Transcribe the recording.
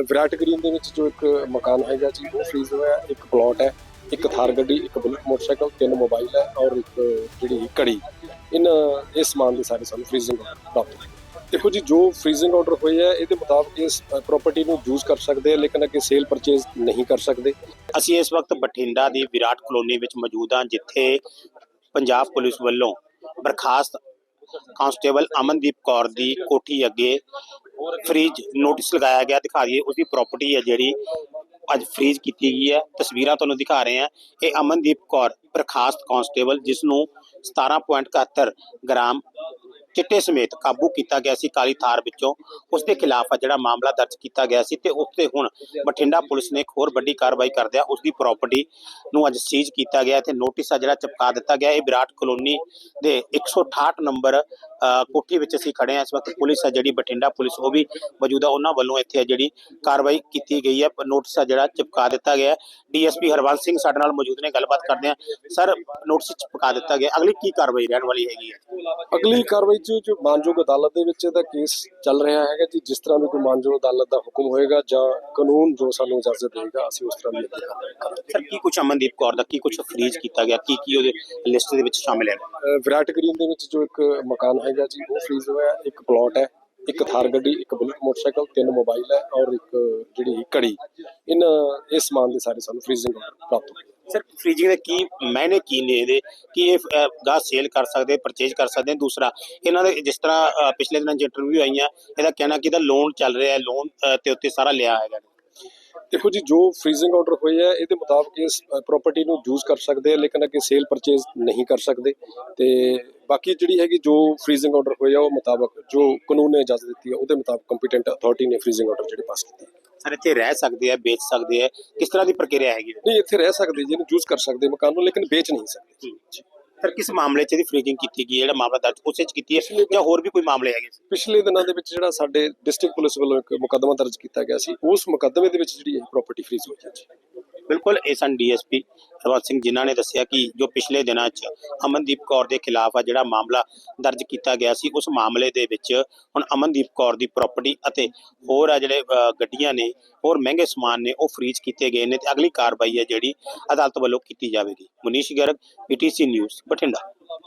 Virat green ਦੇ ਵਿੱਚ ਜੋ ਇੱਕ ਮਕਾਨ ਹੈਗਾ ਜੀ, ਉਹ ਫ੍ਰੀਜ਼ ਹੋਇਆ। ਇੱਕ ਪਲਾਟ ਹੈ, ਇੱਕ ਥਾਰ ਗੱਡੀ, ਇੱਕ ਬੁਲਟ ਮੋਟਰਸਾਈਕਲ, ਤਿੰਨ ਮੋਬਾਈਲ ਹੈ ਔਰ ਇੱਕ ਜਿਹੜੀ ਘੜੀ। ਇਨ, ਇਸ ਸਮਾਨ ਦੇ ਸਾਰੇ ਸਾਨੂੰ ਫ੍ਰੀਜ਼ਿੰਗ ਪ੍ਰਾਪਤ ਦੇਖੋ ਜੀ, ਜੋ ਫ੍ਰੀਜ਼ਿੰਗ ਆਰਡਰ ਹੋਏ ਹੈ ਇਹਦੇ ਮੁਤਾਬਕ ਇਸ ਪ੍ਰਾਪਰਟੀ ਨੂੰ ਯੂਜ਼ ਕਰ ਸਕਦੇ ਆ, ਲੇਕਿਨ ਅੱਗੇ ਸੇਲ ਪਰਚੇਸ ਨਹੀਂ ਕਰ ਸਕਦੇ। ਅਸੀਂ ਇਸ ਵਕਤ ਬਠਿੰਡਾ ਦੀ ਵਿਰਾਟ ਕਲੋਨੀ ਵਿੱਚ ਮੌਜੂਦ ਹਾਂ, ਜਿੱਥੇ ਪੰਜਾਬ ਪੁਲਿਸ ਵੱਲੋਂ ਬਰਖਾਸਤ ਕਾਂਸਟੇਬਲ ਅਮਨਦੀਪ ਕੌਰ ਦੀ ਕੋਠੀ ਅੱਗੇ ਫ੍ਰੀਜ ਨੋਟਿਸ ਲਗਾਇਆ ਗਿਆ, ਦਿਖਾ ਦਈਏ ਉਸ ਦੀ ਪ੍ਰਾਪਰਟੀ ਹੈ ਜਿਹੜੀ ਅੱਜ ਫ੍ਰੀਜ ਕੀਤੀ ਗਈ ਹੈ। ਤਸਵੀਰਾਂ ਤੁਹਾਨੂੰ ਦਿਖਾ ਰਹੇ ਹਾਂ। ਇਹ ਅਮਨਦੀਪ ਕੌਰ ਪ੍ਰਖਾਸਤ ਕਾਂਸਟੇਬਲ ਜਿਸ ਨੂੰ 17.71 ਗ੍ਰਾਮ ਚਿੱਟੇ ਸਮੇਤ ਕਾਬੂ ਕੀਤਾ ਗਿਆ ਸੀ ਕਾਲੀ ਥਾਰ ਵਿੱਚੋਂ। ਉਸ ਦੇ ਖਿਲਾਫ ਆ ਜਿਹੜਾ ਮਾਮਲਾ ਦਰਜ ਕੀਤਾ ਗਿਆ ਸੀ ਤੇ ਉਸ ਤੇ ਹੁਣ ਬਠਿੰਡਾ ਪੁਲਿਸ ਨੇ ਇੱਕ ਹੋਰ ਵੱਡੀ ਕਾਰਵਾਈ ਕਰਦਿਆਂ ਉਸ ਦੀ ਪ੍ਰਾਪਰਟੀ ਨੂੰ ਅੱਜ ਸੀਜ਼ ਕੀਤਾ ਗਿਆ ਤੇ ਨੋਟਿਸ ਆ ਜਿਹੜਾ ਚਪਕਾ ਦਿੱਤਾ ਗਿਆ। ਇਹ ਵਿਰਾਟ ਕਲੋਨੀ ਦੇ 168 ਨੰਬਰ ਕੋਠੀ ਵਿੱਚ ਅਸੀਂ ਖੜੇ ਹਾਂ। ਇਸ ਵਕਤ ਪੁਲਿਸ ਆ ਜਿਹੜੀ ਬਠਿੰਡਾ ਪੁਲਿਸ, ਉਹ ਵੀ ਮੌਜੂਦਾ ਉਹਨਾਂ ਵੱਲੋਂ ਇੱਥੇ ਆ ਜਿਹੜੀ ਕਾਰਵਾਈ ਕੀਤੀ ਗਈ ਹੈ ਨੋਟਿਸ ਆ ਜਿਹੜਾ ਚਿਪਕਾ ਦਿੱਤਾ ਗਿਆ। ਡੀਐਸਪੀ ਹਰਵੰਸ ਸਿੰਘ ਸਾਡੇ ਨਾਲ ਮੌਜੂਦ ਨੇ, ਗੱਲਬਾਤ ਕਰਦੇ ਹਾਂ। ਸਰ ਨੋਟਿਸ ਚਿਪਕਾ ਦਿੱਤਾ ਗਿਆ। ਅਗਲੀ ਕੀ ਕਾਰਵਾਈ ਰਹਿਣ ਵਾਲੀ ਹੈਗੀ ਹੈ? ਅਗਲੀ ਕਾਰਵਾਈ 'ਚ ਜੋ ਮਾਨਯੋਗ ਅਦਾਲਤ ਦੇ ਵਿੱਚ ਇਹਦਾ ਕੇਸ ਚੱਲ ਰਿਹਾ ਹੈਗਾ ਜੀ ਜਿਸ ਤਰ੍ਹਾਂ ਵੀ ਕੋਈ ਮਾਨਯੋਗ ਅਦਾਲਤ ਦਾ ਹੁਕਮ ਹੋਏਗਾ ਜਾਂ ਕਾਨੂੰਨ ਜੋ ਸਾਨੂੰ ਇਜਾਜ਼ਤ ਦੇਗਾ ਅਸੀਂ ਉਸ ਤਰ੍ਹਾਂ ਦੀ ਕਰਾਂਗੇ। ਸਰ ਕੀ ਕੁਝ ਅਮਨਦੀਪ ਕੌਰ ਦਾ ਕੀ ਕੁਝ ਫਰੀਜ਼ ਕੀਤਾ ਗਿਆ ਕੀ ਕੀ ਉਹਦੇ ਲਿਸਟ ਦੇ ਵਿੱਚ ਸ਼ਾਮਿਲ ਹੈ? ਵਿਰਾਟ ਗ੍ਰੀਨ ਦੇ ਵਿੱਚ ਜੋ ਇੱਕ ਮਕਾਨ ਹੈਗਾ ਜੀ ਉਹ ਫ੍ਰੀਜ਼ ਹੋਇਆ ਇੱਕ ਪਲਾਟ ਹੈ ਇੱਕ ਥਾਰ ਗੱਡੀ ਇੱਕ ਬੁਲਟ ਮੋਟਰਸਾਈਕਲ ਤਿੰਨ ਮੋਬਾਈਲ ਹੈ ਔਰ ਇੱਕ ਜਿਹੜੀ ਘੜੀ। ਇਨ ਇਸ ਸਮਾਨ ਦੇ ਸਾਰੇ ਸਾਨੂੰ ਫ੍ਰੀਜ਼ਿੰਗ ਪ੍ਰਾਪਤ ਹੋਏ। ਸਰ ਫ੍ਰੀजिंग ਦੇ ਕੀ ਮਾਇਨੇ ਕੀ ਨੇ ਇਹਦੇ? ਕਿ ਇਹ ਅਹ, ਗਾਹ ਸੇਲ ਕਰ ਸਕਦੇ ਪਰਚੇਜ ਕਰ ਸਕਦੇ ਦੂਸਰਾ ਇਹਨਾਂ ਦੇ ਜਿਸ ਤਰ੍ਹਾਂ ਅਹ, ਪਿਛਲੇ ਦਿਨਾਂ 'ਚ ਇੰਟਰਵਿਊ ਆਈਆਂ ਇਹਦਾ ਕਹਿਣਾ ਕਿ ਇਹਦਾ ਲੋਨ ਚੱਲ ਰਿਹਾ ਹੈ ਲੋਨ ਤੇ ਉੱਤੇ ਸਾਰਾ ਲਿਆ ਹੈਗਾ। ਦੇਖੋ ਜੀ ਜੋ ਫ੍ਰੀਜ਼ਿੰਗ ਆਰਡਰ ਹੋਏ ਹੈ ਇਹਦੇ ਮੁਤਾਬਕ ਇਸ ਪ੍ਰਾਪਰਟੀ ਨੂੰ ਯੂਜ਼ ਕਰ ਸਕਦੇ ਆ ਲੇਕਿਨ ਅੱਗੇ ਸੇਲ ਪਰਚੇਜ਼ ਨਹੀਂ ਕਰ ਸਕਦੇ। ਤੇ ਬਾਕੀ ਜਿਹੜੀ ਹੈਗੀ ਜੋ ਫ੍ਰੀਜ਼ਿੰਗ ਆਰਡਰ ਹੋਏ ਆ ਉਹ ਮੁਤਾਬਕ ਜੋ ਕਾਨੂੰਨ ਨੇ ਇਜਾਜ਼ਤ ਦਿੱਤੀ ਹੈ ਉਹਦੇ ਮੁਤਾਬਕ ਕੰਪੀਟੈਂਟ ਅਥਾਰਟੀ ਨੇ ਫ੍ਰੀਜ਼ਿੰਗ ਆਰਡਰ ਜਿਹੜੇ ਪਾਸ ਕੀਤੇ ਸਰ ਇੱਥੇ ਰਹਿ ਸਕਦੇ ਆ ਵੇਚ ਸਕਦੇ ਆ ਕਿਸ ਤਰ੍ਹਾਂ ਦੀ ਪ੍ਰਕਿਰਿਆ ਹੈਗੀ? ਨਹੀਂ ਇੱਥੇ ਰਹਿ ਸਕਦੇ ਜੀ ਇਹਨੂੰ ਯੂਜ਼ ਕਰ ਸਕਦੇ ਮਕਾਨ ਨੂੰ ਲੇਕਿਨ ਵੇਚ ਨਹੀਂ ਸਕਦੇ। ਜੀ ਸਰ ਕਿਸ ਮਾਮਲੇ 'ਚ ਇਹਦੀ ਫ੍ਰੀजिंग ਕੀਤੀ ਗਈ ਜਿਹੜਾ ਮਾਮਲਾ ਦਰਜ ਉਸੇ 'ਚ ਕੀਤੀ ਹੈ ਜਾਂ ਹੋਰ ਵੀ ਕੋਈ ਮਾਮਲੇ ਹੈਗੇ ਪਿਛਲੇ ਦਿਨਾਂ ਦੇ ਵਿੱਚ ਜਿਹੜਾ ਸਾਡੇ ਡਿਸਟ੍ਰਿਕਟ ਪੁਲਿਸ ਵੱਲੋਂ ਇੱਕ ਮੁਕੱਦਮਾ ਦਰਜ ਕੀਤਾ ਗਿਆ ਸੀ ਉਸ ਮੁਕੱਦਮੇ ਦੇ ਵਿੱਚ ਜਿਹੜੀ ਇਹ ਪ੍ਰਾਪਰਟੀ ਫ੍ਰੀਜ਼ ਹੋਈ ਹੈ ਜੀ। ਬਿਲਕੁਲ ਇਹ ਸਨ ਡੀਐਸਪੀ ਹਰਵੰਤ ਸਿੰਘ ਜਿਨ੍ਹਾਂ ਨੇ ਦੱਸਿਆ ਕਿ ਜੋ ਪਿਛਲੇ ਦਿਨਾਂ 'ਚ ਅਮਨਦੀਪ ਕੌਰ ਦੇ ਖਿਲਾਫ ਆ ਜਿਹੜਾ ਮਾਮਲਾ ਦਰਜ ਕੀਤਾ ਗਿਆ ਸੀ, ਉਸ ਮਾਮਲੇ ਦੇ ਵਿੱਚ ਹੁਣ ਅਮਨਦੀਪ ਕੌਰ ਦੀ ਪ੍ਰਾਪਰਟੀ ਅਤੇ ਹੋਰ ਆ ਜਿਹੜੇ ਗੱਡੀਆਂ ਨੇ, ਹੋਰ ਮਹਿੰਗੇ ਸਮਾਨ ਨੇ, ਉਹ ਫ੍ਰੀਜ਼ ਕੀਤੇ ਗਏ ਨੇ ਤੇ ਅਗਲੀ ਕਾਰਵਾਈ ਹੈ ਜਿਹੜੀ ਅਦਾਲਤ ਵੱਲੋਂ ਕੀਤੀ ਜਾਵੇਗੀ। Manish Garg PTC news Bathinda.